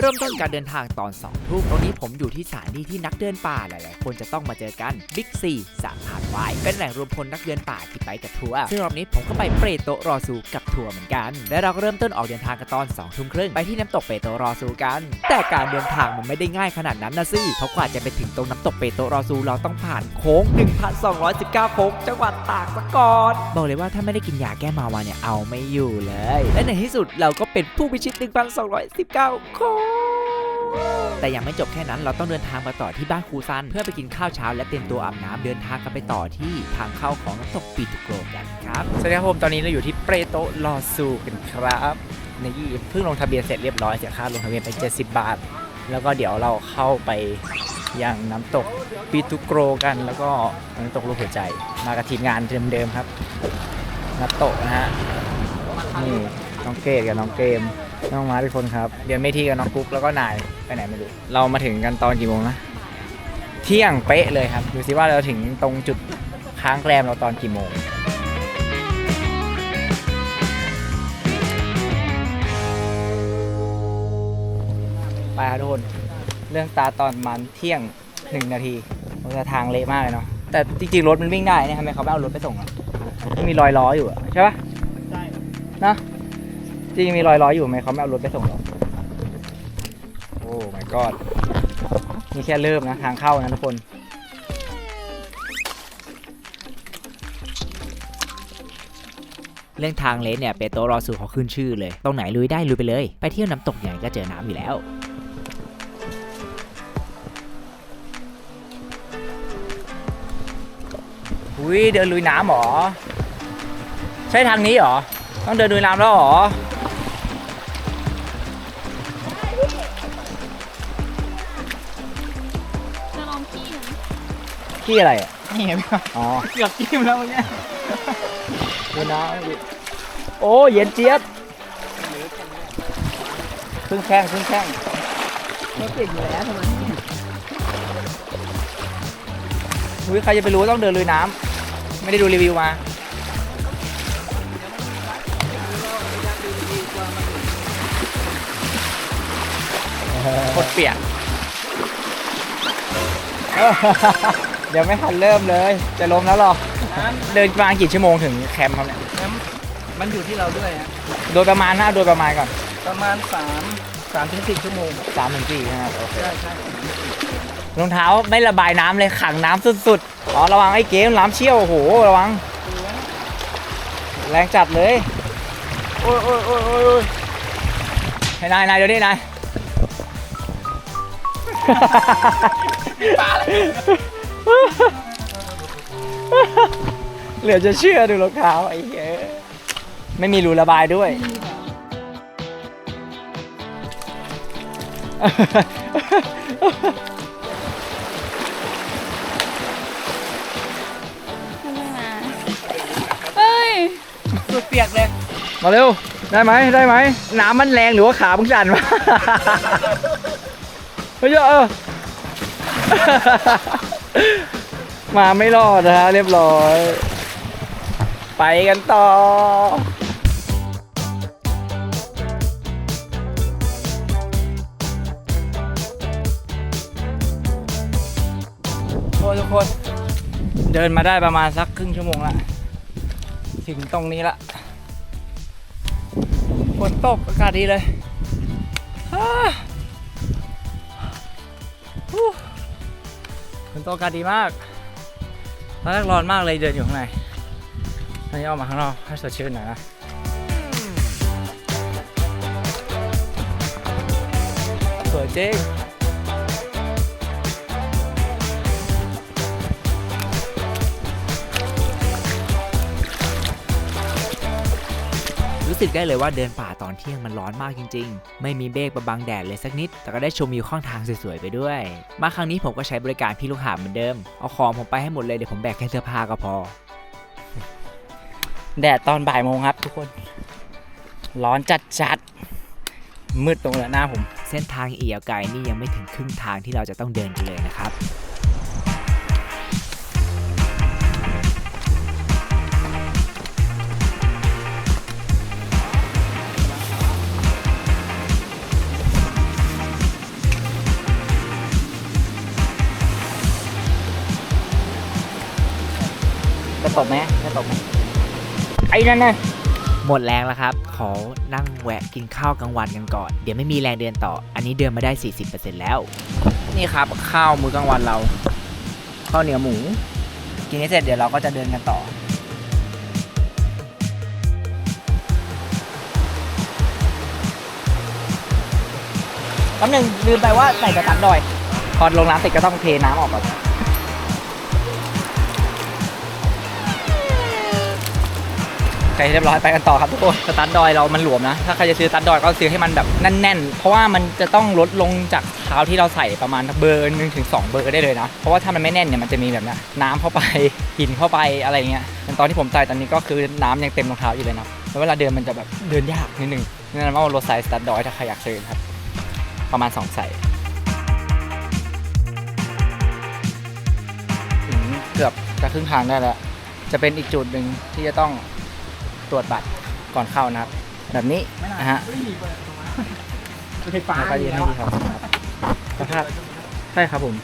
เริ่มต้นการเดินทางตอน2ทุ่มตรงนี้ผมอยู่ที่สถานที่ที่นักเดินป่าหลาย ๆ คนจะต้องมาเจอกันบิ๊กซีสาขาไวายเป็นแหล่งรวมพลนักเดินป่าที่ไปกับทัวร์ซึ่งรอบนี้ผมก็ไปเปรโตรอซูกับทัวร์เหมือนกัน และเราก็เริ่มต้นออกเดินทางกันตอน2ทุ่มครึ่งไปที่น้ำตกเปโตรอซูกัน แต่การเดินทางมันไม่ได้ง่ายขนาดนั้นนะสิเพราะกว่าจะไปถึงตรงน้ำตกเปโตรอซูเราต้องผ่านโค้ง 1,219โค้งจังหวัดตากซะก่อนบอกเลยว่าถ้าไม่ได้กินยาแก้เมามาเนี่ยเอาไม่อยู่เลย และในที่สุดเราก็เป็นผู้พิชิต 1,219โค้งแต่ยังไม่จบแค่นั้นเราต้องเดินทางมาต่อที่บ้านครูซัน เพื่อไปกินข้าวเช้าและเตรียมตัวอาบน้ำเดินทางกันไปต่อที่ทางเข้าของน้ำตกปีตุโกรกันครับสวัสดีครับผมตอนนี้เราอยู่ที่เปรโตลอซูกันครับนี่เพิ่งลงทะเบียนเสร็จเรียบร้อยเสียค่าลงทะเบียนไป70 บาท แล้วก็เดี๋ยวเราเข้าไปยังน้ำตกปีตุโกรกัน แล้วก็น้ำตกลูกหัวใจ มากับทีมงานเดิมๆครับนัตโตะนะฮะนี่น้องเกดกับน้องเกม น้องมาทุกคนครับ เรียนไม่ที่กับน้องกุ๊กแล้วก็นายไปไหนไม่รู้ เรามาถึงกันตอนกี่โมงนะเที่ยงเป๊ะเลยครับ ดูสิว่าเราถึงตรงจุดค้างแรมเราตอนกี่โมงไปครับทุกคน เรื่องตาตอนประมันเที่ยงหนึ่งนาทีมันจะทางเละมากเลยเนาะแต่จริงๆรถมันวิ่งได้เนี่ยทำไมเขาไม่เอารถไปส่งอะมันมีรอยล้ออยู่อะใช่ปะใช่นะ จริงมีรอยล้ออยู่ทำไมเขาไม่เอารถไปส่งหรอโอ้ my god นี่แค่เริ่มนะ ทางเข้านะทุกคนเรื่องทางเลนเนี่ยเปโตรรอซูเขาขึ้นชื่อเลย ตรงไหนลุยได้ลุยไปเลย ไปเที่ยวน้ำตกอย่ก็เจอน้ำอยู่แล้ว อุ้ยเดินลุยน้ำหรอ ใช่ทางนี้หรอ ต้องเดินลุยน้ำแล้วหรอ ขี้อะไรอะนี่ไงพี่ครับอ๋อเกือบจิ้มแล้วเมื่อกี้ดูน้ำโอ้เย็นเจี๊ยบครึ่งแข้งครึ่งแข้งไม่ติดอยู่แล้วทำไมอุ้ยใครจะไปรู้ว่าต้องเดินลุยน้ำไม่ได้ดูรีวิวมา โคตรเปียกเดี๋ ยวไม่ทันเริ่มเลย จะล้มแล้วหรอเดินประมาณกี่ชั่วโมงถึงแคมป์ครับเนี่ยมันอยู่ที่เราด้วยฮะโดยประมาณนะโดยประมาณก่อนประมาณ3 3ถึง4ชั่วโมงสามถึงสี่นะครับโอเคใช่ใช่รองเท้าไม่ระบายน้ำเลยขังน้ำสุดๆ อ๋อระวังไอ้เกมน้ำเชี่ยวโอ้โหระวัง แรงจัดเลย โอ้ยโอ้ยโอ้ยโอ้ยโอ้ยให้นายนายเดี๋ยวนี้นาย เหลือจะเชื่อดูรองเท้าไอ้เหี้ยไม่มีรูระบายด้วยทำไมมาเฮ้ยสุดเปียกเลยมาเร็ว ได้ไหมได้ไหมน้ำมันแรงหรือว่าขามึงสั่นวะ เฮ้ยเออ มาไม่รอดนะฮะเรียบร้อย ไปกันต่อโอ้ทุกคน เดินมาได้ประมาณสักครึ่งชั่วโมงละ ถึงตรงนี้ละฝนตกอากาศดีเลยฮ่าฮู้ฝนตกากาศดีมากตอนแรกร้อนมากเลยเดินอยู่ข้างในตอนนี้ออกมาข้างนอกให้สดชื่นหน่อยนะสวยจริง รู้สึกได้เลยว่าเดินป่าตอนเที่ยงมันร้อนมากจริง ๆ ไม่มีเมฆมาบังแดดเลยสักนิด แต่ก็ได้ชมวิวข้างทางสวยๆไปด้วย มาครั้งนี้ผมก็ใช้บริการพี่ลูกหาบเหมือนเดิม เอาของผมไปให้หมดเลยเดี๋ยวผมแบกแค่เสื้อผ้าก็พอ แดดตอนบ่ายโมงครับทุกคน ร้อนจัดจัดๆมืดตรงเหนือหน้าผม เส้นทางเอียวไกลนี่ยังไม่ถึงครึ่งทางที่เราจะต้องเดินกันเลยนะครับ ตบไหมจะตบไหมไอ้นั่นน่ะหมดแรงแล้วครับ ขอนั่งแวะกินข้าวกลางวันกันก่อน เดี๋ยวไม่มีแรงเดินต่อ อันนี้เดินมาได้ 40%แล้ว นี่ครับ ข้าวมื้อกลางวันเรา ข้าวเหนียวหมู กินให้เสร็จเดี๋ยวเราก็จะเดินกันต่อ แป๊บหนึงลืมไปว่าใส่กระตักดอย พอลงน้ำเสร็จก็ต้องเทน้ำออกก่อน เคเรียบร้อยไปกันต่อครับทุกคนสตาร์ทดอยเรามันหลวมนะ ถ้าใครจะซื้อสตาร์ทดอยก็ซื้อให้มันแบบแน่นๆ เพราะว่ามันจะต้องลดลงจากเท้าที่เราใส่ประมาณเบอร์หนึ่งถึงสองเบอร์ได้เลยนะ เพราะว่าถ้ามันไม่แน่นเนี่ยมันจะมีแบบนี้น้ำเข้าไปหินเข้าไปอะไรเงี้ยตอนที่ผมใส่ตอนนี้ก็คือน้ำยังเต็มรองเท้าอยู่เลยนะแล้วเวลาเดินมันจะแบบเดินยากนิดนึงนั่นว่ารถไซส์สตาร์ทดอยถ้าใครอยากซื้อครับ ประมาณ2ใส่เกือบจะครึ่งทางได้แล้วจะเป็นอีกจุดหนึ่งที่จะต้อง ตรวจบัตรก่อนเข้านะครับ แบบนี้นะฮะไฟฟ้าแล้วก็ยืนให้ดีครับสภาพใช่ครับผม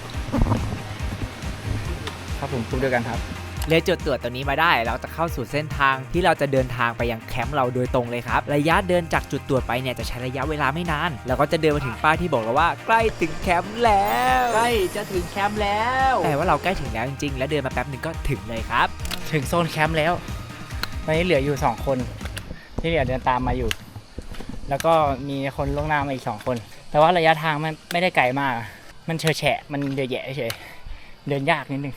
ครับผมพูดด้วยกันครับเลยจุดตรวจตัวนี้มาได้เราจะเข้าสู่เส้นทางที่เราจะเดินทางไปยังแคมป์เราโดยตรงเลยครับ ระยะเดินจากจุดตรวจไปเนี่ยจะใช้ระยะเวลาไม่นานแล้วก็จะเดินมาถึงป้ายที่บอกเราว่าใกล้ถึงแคมป์แล้วใกล้จะถึงแคมป์แล้วแต่ว่าเราใกล้ถึงแล้วจริงๆ แล้วเดินมาแป๊บหนึ่งก็ถึงเลยครับ ถึงโซนแคมป์แล้วต อนนี้เหลืออยู่2คน ที่เหลือเดินตามมาอยู่ แล้วก็มีคนล่วงหน้ามาอีก2คน แต่ว่าระยะทางมันไม่ได้ไกลมาก มันเฉอะแฉะมันเดือแยะเฉยเดินยากนิดนึง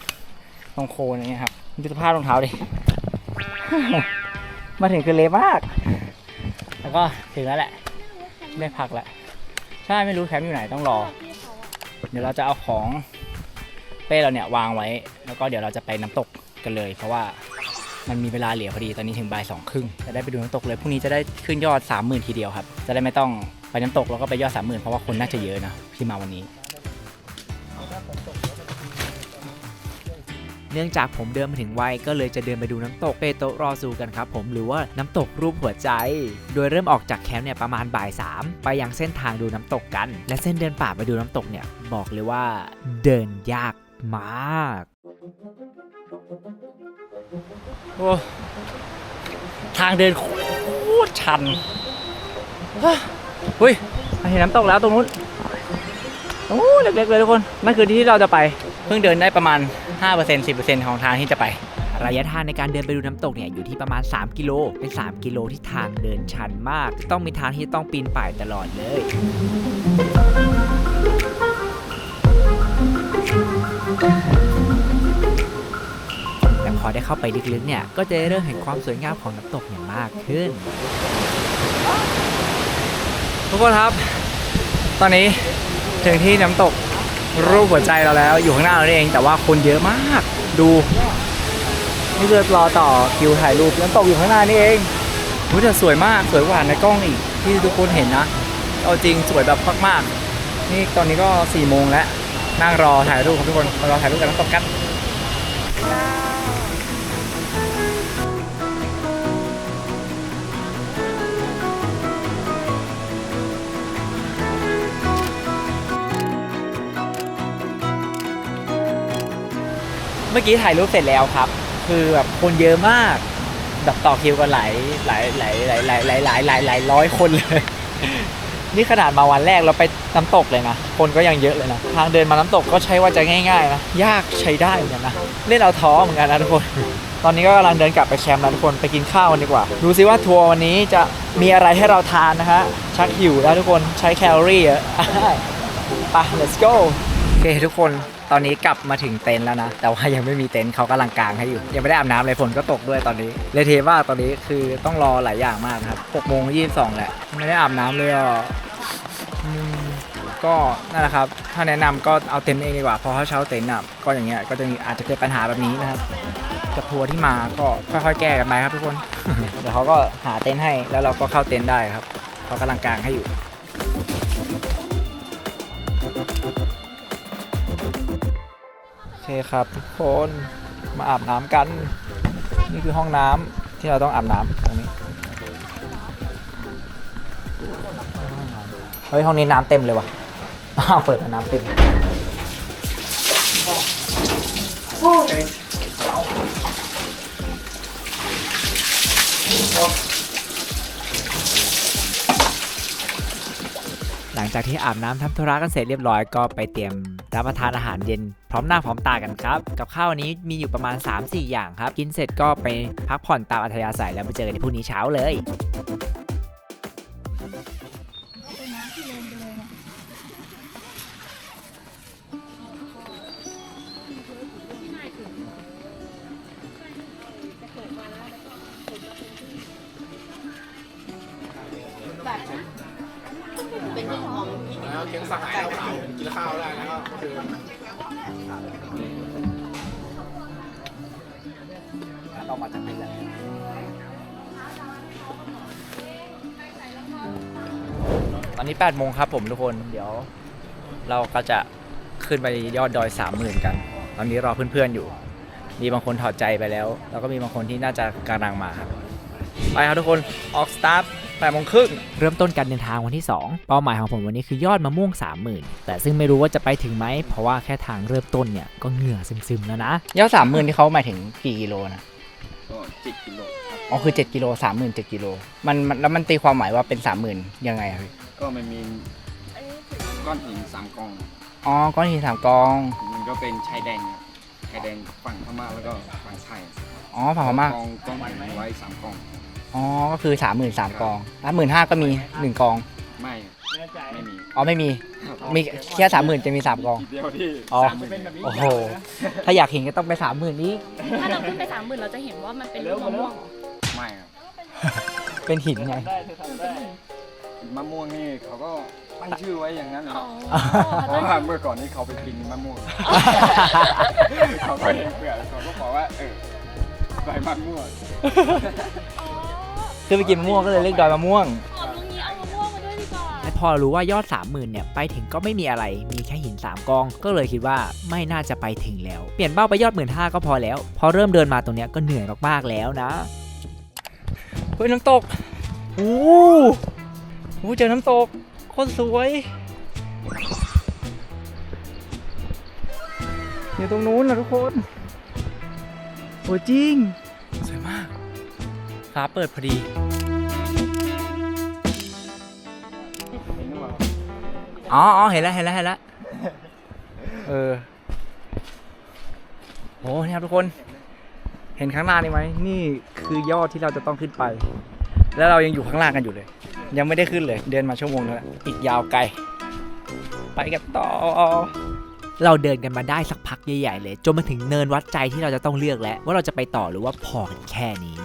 ตรงโคนอย่างเงี้ยครับดูสภาพรองเท้าดิมาถึงคือเละมาก แล้วก็ถึงแล้วแหละได้พักแล้วใช่ไม่รู้แคมป์อยู่ไหนต้องรอ เดี๋ยวเราจะเอาของเป้เราเนี่ยวางไว้ แล้วก็เดี๋ยวเราจะไปน้ำตกกันเลย เพราะว่า มันมีเวลาเหลือพอดีตอนนี้ถึงบ่ายสองครึ่งจะได้ไปดูน้ำตกเลยพรุ่งนี้จะได้ขึ้นยอด 30,000 ทีเดียวครับ จะได้ไม่ต้องไปน้ำตกแล้วก็ไปยอด 30,000 เพราะว่าคนน่าจะเยอะนะที่มาวันนี้ เนื่องจากผมเดินมาถึงไวก็เลยจะเดินไปดูน้ำตกเปโตะรอซูกันครับผมหรือว่าน้ำตกรูปหัวใจ โดยเริ่มออกจากแคมป์เนี่ยประมาณบ่ายสามไปยังเส้นทางดูน้ำตกกัน และเส้นเดินป่าไปดูน้ำตกเนี่ยบอกเลยว่าเดินยากมาก โอ้ทางเดินโคตรชันเฮ้ยเฮ้ยเห็นน้ำตกแล้วตรงนู้นโอ้เล็กๆเลยทุกคน นั่นคือที่ที่เราจะไป เพิ่งเดินได้ประมาณ 5% 10%ของทางที่จะไประยะทางในการเดินไปดูน้ำตกเนี่ยอยู่ที่ประมาณ 3 กิโล เป็น 3 กิโลที่ทางเดินชันมากจะต้องมีทางที่ต้องปีนป่ายตลอดเลย ได้เข้าไปลึกๆเนี่ย ก็จะได้เริ่มเห็นความสวยงามของน้ำตกอย่างมากขึ้น ทุกคนครับ ตอนนี้ถึงที่น้ำตกรูปหัวใจเราแล้ว อยู่ข้างหน้าเราเอง แต่ว่าคนเยอะมาก ดู นี่คือรอต่อคิวถ่ายรูปน้ำตกอยู่ข้างหน้านี่เองเฮ้แต่สวยมากสวยกว่าในกล้องอีกที่ทุกคนเห็นนะเอาจริงสวยแบบมากๆนี่ตอนนี้ก็4ี่โมงแล้วนั่งรอถ่ายรูปครับทุกคนรอถ่ายรูปกับน้ำตกกัน เมื่อกี้ถ่ายรูปเสร็จแล้วครับ คือแบบคนเยอะมากแบบต่อคิวกันหลายหลายหลายหลายหลายหลายหลายหลายหลายร้อยคนเลย นี่ขนาดมาวันแรกเราไปน้ำตกเลยนะ คนก็ยังเยอะเลยนะ ทางเดินมาน้ำตกก็ใช้ว่าจะง่ายๆนะ ยากใช้ได้เหมือนกันนะ เล่นเอาท้อเหมือนกันนะทุกคน ตอนนี้ก็กำลังเดินกลับไปแคมป์แล้วทุกคนไปกินข้าวกันดีกว่า ดูซิว่าทัวร์วันนี้จะมีอะไรให้เราทานนะฮะ ชักหิวแล้วทุกคน ใช้แคลอรี่เยอะไป let's go โอเคทุกคน ตอนนี้กลับมาถึงเต็นท์แล้วนะ แต่ว่ายังไม่มีเต็นท์เขากำลังกางให้อยู่ ยังไม่ได้อาบน้ำเลยฝนก็ตกด้วยตอนนี้เลยเทว่าตอนนี้คือต้องรอหลายอย่างมากครับ6โมง22แหละไม่ได้อาบน้ำเลยอะก็นั่นแหละครับ ถ้าแนะนำก็เอาเต็นท์เองดีกว่าเพราะถ้าเช่าเต็นท์อะก็อย่างเงี้ยก็จะมีอาจจะเกิดปัญหาแบบนี้นะครับกับทัวร์ที่มาก็ค่อยๆแก้กันไปครับทุกคนเดี๋ยวเขาก็หาเต็นท์ให้แล้วเราก็เข้าเต็นท์ได้ครับเขากำลังกางให้อยู่ คครับทุกคนมาอาบน้ำกัน นี่คือห้องน้ำที่เราต้องอาบน้ำตรงนี้เฮ้ยห้องนี้น้ำเต็มเลยว่ะอ้าวเปิดมาน้ำเต็มหลังจากที่อาบน้ำทำธุระกันเสร็จเรียบร้อยก็ไปเตรียม รับประทานอาหารเย็นพร้อมหน้าพร้อมตากันครับ กับข้าววันนี้มีอยู่ประมาณ 3-4 อย่างครับ กินเสร็จก็ไปพักผ่อนตามอัธยาศัยแล้วไปเจอกันในพรุ่งนี้เช้าเลย เรามาจากไหนกันตอนนี้8โมงครับผมทุกคน เดี๋ยว เราก็จะขึ้นไปยอดดอย30,000กัน ตอนนี้รอเพื่อนๆอยู่ มีบางคนถอดใจไปแล้ว แล้วก็มีบางคนที่น่าจะกำลังมาครับ ไปครับทุกคน ออกสตาร์ท 8โมงครึ่งเริ่มต้นการเดินทางวันที่ 2 เป้าหมายของผมวันนี้คือยอดมะม่วง 30,000 แต่ซึ่งไม่รู้ว่าจะไปถึงไหม เพราะว่าแค่ทางเริ่มต้นเนี่ยก็เหงื่อซึมๆแล้วนะ ยอดสามหมื่นที่เขาหมายถึงกี่กิโลนะก็เจ็ดกิโลครับอ๋อคือ 7กิโลสามหมื่นเจ็ดกิโลมันมันแล้วมันตีความหมายว่าเป็นสามหมื่นยังไงอะพี่ก็มันมีก้อนหินสามกอง อ๋อก้อนหินสามกองมันก็เป็นชายแดนครับชายแดนฝั่งพม่าแล้วก็ฝั่งไทยอ๋อฝั่งพม่ากองก้อนหินไว้สามกอง อ๋อ ก็คือสามหมื่นสามกองอะหมื่นห้าก็มีหนึ่งกอง ไม่ไม่มีอ๋อไม่มี มีแค่สามหมื่นจะมีสามกองทีเดียวที่อ๋อ สามหมื่นโอ้โห ถ้าอยากเห็นก็ต้องไปสามหมื่นนี้ ถ้าเราขึ้นไปสามหมื่นเราจะเห็นว่ามันเป็นลูกมะม่วงเหรอไม่ครับเป็นหินไง มะม่วงนี่เขาก็ตั้งชื่อไว้อย่างนั้นเหรอ๋ออเพราะว่าเมื่อก่อนนี้เขาไปกินมะม่วงเขาก็เห็นเปลือกเขาก็บอกว่าเออใบมะม่วง คือไปกินมะม่วงก็เลยเรียกดอยมะม่วงอ๋อลุงนี้เอามะม่วงมาด้วยดีกว่าและพอรู้ว่ายอด 30,000เนี่ยไปถึงก็ไม่มีอะไร มีแค่หิน 3กอง ก็เลยคิดว่าไม่น่าจะไปถึงแล้ว เปลี่ยนเป้าไปยอด1 5ื่นก็พอแล้ว พอเริ่มเดินมาตรงเนี้ยก็เหนื่อยมากๆแล้วนะ เฮ้ยน้ำตกโอ้โหเจอน้ำตกโคตรสวย อยู่ตรงนู้นนะทุกคน โอ้จริง สวยมาก ฟ้าเปิดพอดีอ๋ออ๋อเห็นแล้วเห็นแล้วเห็นแล้วเออโอ้เนี่ครับทุกคน เห็นข้างหน้านี่ไหมนี่คือยอดที่เราจะต้องขึ้นไป แล้วเรายังอยู่ข้างล่างกันอยู่เลย ยังไม่ได้ขึ้นเลย เดินมาชั่วโมงนึงแล้วอีกยาวไกล ไปกันต่อเราเดินกันมาได้สักพักใหญ่ๆเลย จนมาถึงเนินวัดใจที่เราจะต้องเลือกแล้ว ว่าเราจะไปต่อหรือว่าพอกันแค่นี้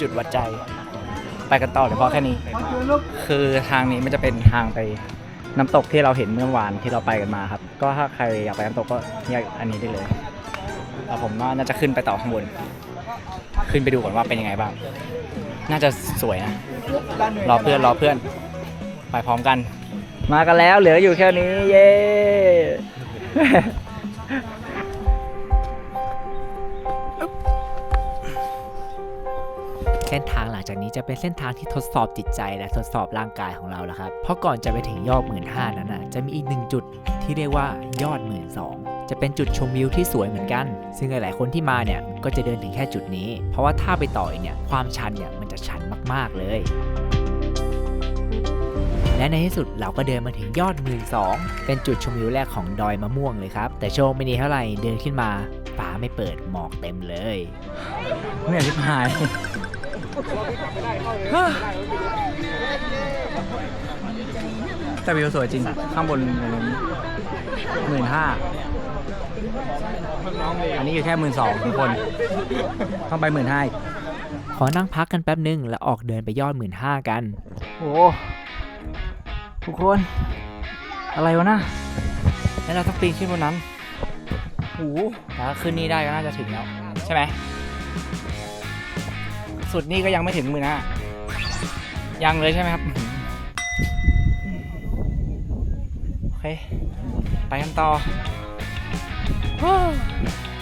จุดวัดใจ ไปกันต่อเลยพอแค่นี้ คือทางนี้มันจะเป็นทางไปน้ำตกที่เราเห็นเมื่อวานที่เราไปกันมาครับ ก็ถ้าใครอยากไปน้ำตกก็เนี่ยอันนี้ได้เลยแล้วผมว่าน่าจะขึ้นไปต่อข้างบน ขึ้นไปดูก่อนว่าเป็นยังไงบ้าง น่าจะสวยนะ รอเพื่อนรอเพื่อน ไปพร้อมกัน มากันแล้วเหลืออยู่แค่นี้ เย้ เส้นทางหลังจากนี้จะเป็นเส้นทางที่ทดสอบจิตใจและทดสอบร่างกายของเราแล้วครับ เพราะก่อนจะไปถึงยอดหมื่นห้านั้นนะจะมีอีกหนึ่งจุดที่เรียกว่ายอดหมื่นสองจะเป็นจุดชมวิวที่สวยเหมือนกัน ซึ่งหลาย ๆ คนที่มาเนี่ยก็จะเดินถึงแค่จุดนี้ เพราะว่าถ้าไปต่ออีกเนี่ยความชันเนี่ยมันจะชันมาก ๆ เลย และในที่สุดเราก็เดินมาถึงยอดหมื่นสองเป็นจุดชมวิวแรกของดอยมะม่วงเลยครับ แต่โชว์ไม่ดีเท่าไหร่เดินขึ้นมาฟ้าไม่เปิดหมอกเต็มเลยเหนื่อยทิพหาย แต่วิวสวยจริง ข้างบนหมื่นห้าอันนี้อยู่แค่หมื่นสองทุกคน ต้องไปหมื่นห้าขอนั่งพักกันแป๊บนึง แล้วออกเดินไปยอดหมื่นห้ากัน โอ้ทุกคน อะไรวะนะแล้วเราต้องปีนขึ้นบนนั้นโอ้โหแล้วขึ้นนี่ได้ก็น่าจะถึงแล้ว ใช่ไหม สุดนี่ก็ยังไม่ถึงหมื่นห้ายังเลยใช่ไหมครับ โอเค ไปกันต่อ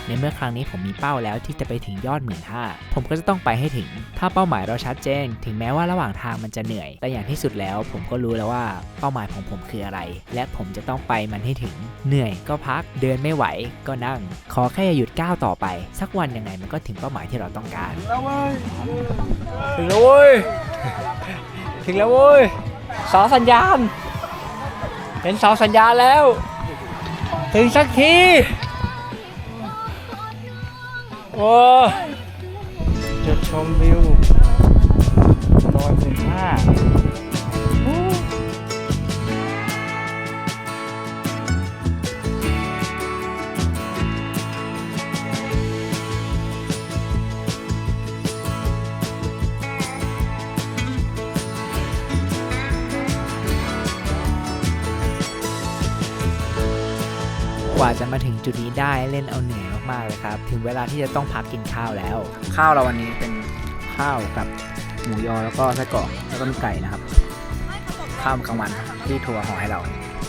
ในเมื่อครั้งนี้ผมมีเป้าแล้วที่จะไปถึงยอดหมื่นห้าผมก็จะต้องไปให้ถึง ถ้าเป้าหมายเราชัดเจน ถึงแม้ว่าระหว่างทางมันจะเหนื่อย แต่อย่างที่สุดแล้วผมก็รู้แล้วว่าเป้าหมายของผมคืออะไร และผมจะต้องไปมันให้ถึง เหนื่อยก็พักเดินไม่ไหวก็นั่ง ขอแค่อย่าหยุดก้าวต่อไป สักวันยังไงมันก็ถึงเป้าหมายที่เราต้องการ ถึงแล้วเว้ย ถึงแล้วเว้ยเสาสัญญาณ เห็นเสาสัญญาณแล้ว ถึงสักที โอ้จุดชมวิวร้อยหมื่นห้ากว่าจะมาถึงจุดนี้ได้เล่นเอาเหนื่อย มากๆเลยครับ ถึงเวลาที่จะต้องพักกินข้าวแล้ว ข้าวเราวันนี้เป็นข้าวกับหมูยอแล้วก็ไส้กรอกแล้วก็มีไก่นะครับ ข้าวกลางวันที่ทัวร์ห่อให้เรา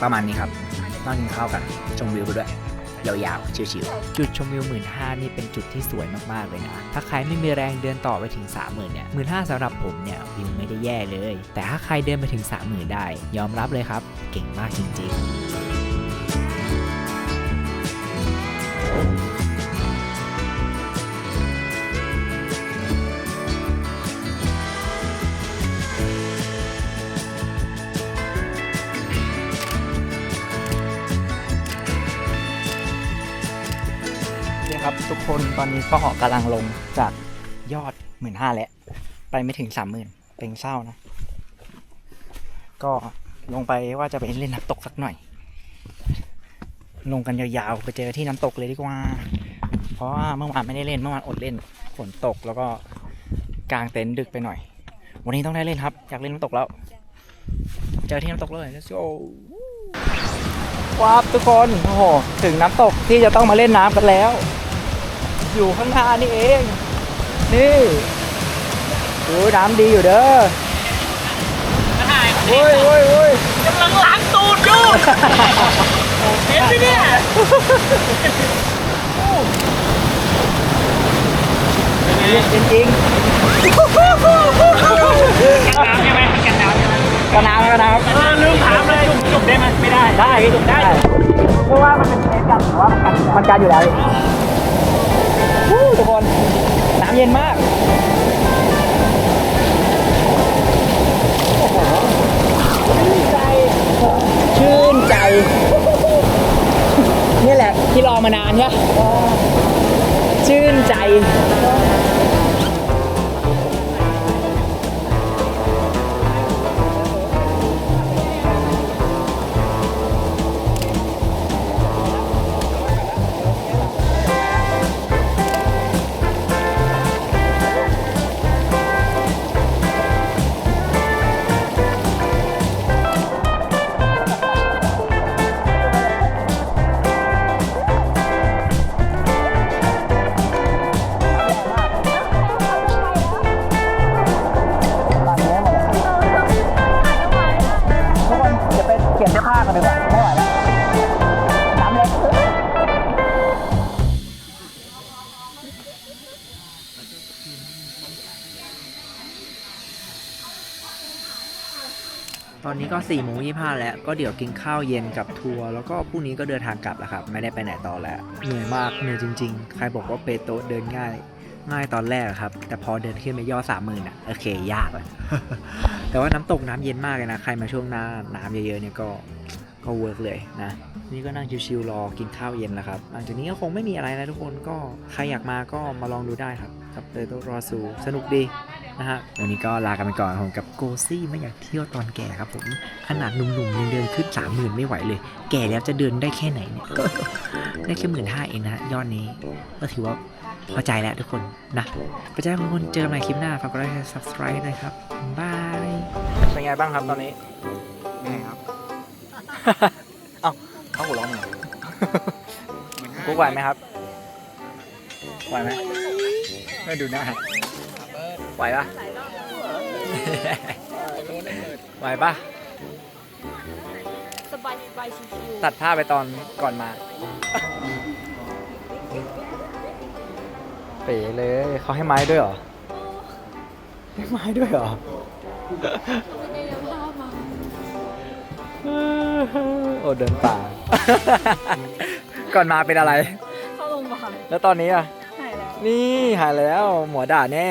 ประมาณนี้ครับนั่งกินข้าวกันชมวิวไปด้วยยาวๆชิวๆจุดชมวิวหมื่นห้านี่เป็นจุดที่สวยมากๆเลยนะ ถ้าใครไม่มีแรงเดินต่อไปถึง 3 0,000เนี่ยหมื่นห้าสำหรับผมเนี่ยวิวไม่ได้แย่เลย แต่ถ้าใครเดินไปถึง 3 0,000 ได้ ยอมรับเลยครับ เก่งมากจริงๆ ทุกคนตอนนี้ก็กำลังลงจากยอดหมื่นห้าแล้ว ไปไม่ถึงสามหมื่นเป็นเศร้านะ ก็ลงไปว่าจะไปเล่นน้ำตกสักหน่อย ลงกันยาวๆไปเจอที่น้ำตกเลยดีกว่า เพราะว่าเมื่อวานไม่ได้เล่นเมื่อวานอดเล่นฝนตกแล้วก็กางเต็นท์ดึกไปหน่อย วันนี้ต้องได้เล่นครับ อยากเล่นน้ำตกแล้ว เจอที่น้ำตกเลย let's go ว้าวทุกคนโอ้โหถึงน้ำตกที่จะต้องมาเล่นน้ำกันแล้ว อยู่ข้างหน้านี่เอง นี่ดูน้ำดีอยู่เด้อโอ้ยโอ้ยโอ้ยกำลังล้างตูดอยู่เห็นไหมเนี่ยจริงจริงกันน้ำใช่ไหมกันน้ำใช่ไหมกันน้ำกันน้ำลืมถามเลยจุกได้ไหมไม่ได้ ได้พี่จุกได้เพราะว่ามันเป็นเทสกันหรือว่ามันกันมันกันอยู่แล้ววู้ ทุกคน น้ำเย็นมากโอ้โหชื่นใจ ชื่นใจ นี่แหละที่รอมานานใช่ชื่นใจ 4ี่โมงยี่ห้าแล้ว ก็เดี๋ยวกินข้าวเย็นกับทัวร์แล้วก็พรุ่งนี้ก็เดินทางกลับแล้วครับ ไม่ได้ไปไหนต่อแล้ว เหนื่อยมากเหนื่อยจริงๆ ใครบอกว่าเปโตเดินง่าย ง่ายตอนแรกครับ แต่พอเดินขึ้นไปย่อสามหมื่นอะโอเค ยากเลยแต่ว่าน้ำตกน้ำเย็นมากเลยนะ ใครมาช่วงหน้าน้ำเยอะๆเนี่ยก็ก็เวิร์กเลยนะนี่ก็นั่งชิวๆรอกินข้าวเย็นแล้วครับ หลังจากนี้ก็คงไม่มีอะไรแล้วทุกคนก็ใครอยากมาก็มาลองดูได้ครับกับเปโตรอซูสนุกดี นะฮะวันนี้ก็ลากันไปก่อนผมกับโกซี่ไม่อยากเที่ยวตอนแก่ครับผมขนาดหนุ่มๆยังเดินขึ้นสามหมื่นไม่ไหวเลย แก่แล้วจะเดินได้แค่ไหนเนี่ยได้แค่หมื่นห้าเองนะฮะยอดนี้ก็ถือว่าพอใจแล้วทุกคนนะไปเจอกันทุกคนเจอกันใหม่คลิปหน้าฝากกดไลค์ subscribe ด้วยครับบายเป็นไงบ้างครับตอนนี้เหนื่อยครับเอ้าเข้าหัวเร้อนเลยกุ๊กไหวไหมครับไหวไหมไม่ดูหน้า ไหวปะไหวปะสบายสบายชิวๆตัดผ้าไปตอนก่อนมา เป๋เลยเขาให้ไม้ด้วยเหรอ ให้ไม้ด้วยเหรอโอ้เดินป่า ก่อนมาเป็นอะไร เข้าโรงพยาบาลแล้วตอนนี้อะหายแล้ว นี่หายแล้วหมอด่าแน่